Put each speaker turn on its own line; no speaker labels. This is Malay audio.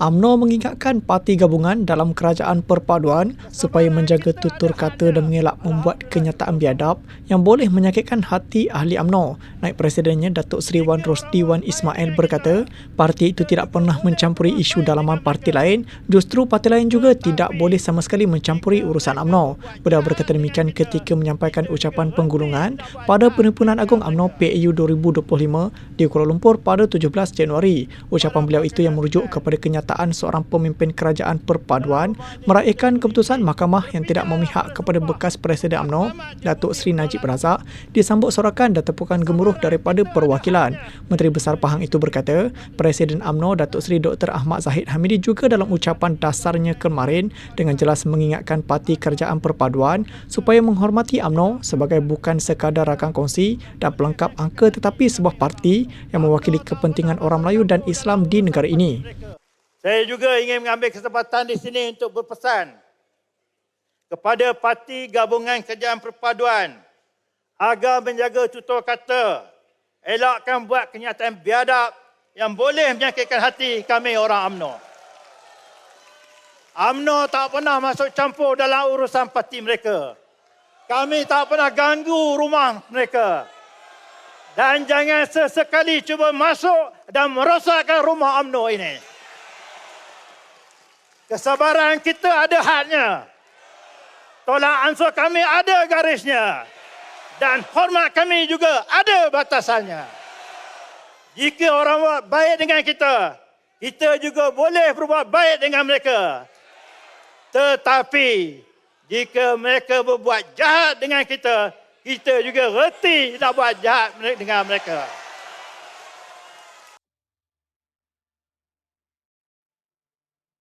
AMNO mengingatkan parti gabungan dalam kerajaan perpaduan supaya menjaga tutur kata dan mengelak membuat kenyataan biadab yang boleh menyakitkan hati ahli AMNO. Naib Presidennya Datuk Seri Wan Rosdi Wan Ismail berkata, parti itu tidak pernah mencampuri isu dalaman parti lain, justru parti lain juga tidak boleh sama sekali mencampuri urusan AMNO. Beliau berkata demikian ketika menyampaikan ucapan penggulungan pada Perhimpunan Agung AMNO PAU 2025 di Kuala Lumpur pada 17 Januari. Ucapan beliau itu yang merujuk kepada kenyataan kenyataan seorang pemimpin kerajaan perpaduan meraihkan keputusan mahkamah yang tidak memihak kepada bekas Presiden AMNO, Datuk Seri Najib Razak, disambut sorakan dan tepukan gemuruh daripada perwakilan. Menteri Besar Pahang itu berkata, Presiden AMNO, Datuk Seri Dr. Ahmad Zahid Hamidi juga dalam ucapan dasarnya kemarin dengan jelas mengingatkan parti kerajaan perpaduan supaya menghormati AMNO sebagai bukan sekadar rakan kongsi dan pelengkap angka tetapi sebuah parti yang mewakili kepentingan orang Melayu dan Islam di negara ini.
Saya juga ingin mengambil kesempatan di sini untuk berpesan kepada parti gabungan kerajaan perpaduan agar menjaga tutur kata, elakkan buat kenyataan biadab yang boleh menyakitkan hati kami orang AMNO. AMNO tak pernah masuk campur dalam urusan parti mereka. Kami tak pernah ganggu rumah mereka. Dan jangan sesekali cuba masuk dan merosakkan rumah AMNO ini. Kesabaran kita ada hadnya. Tolak ansur kami ada garisnya. Dan hormat kami juga ada batasannya. Jika orang buat baik dengan kita, kita juga boleh berbuat baik dengan mereka. Tetapi, jika mereka berbuat jahat dengan kita, kita juga reti nak buat jahat dengan mereka.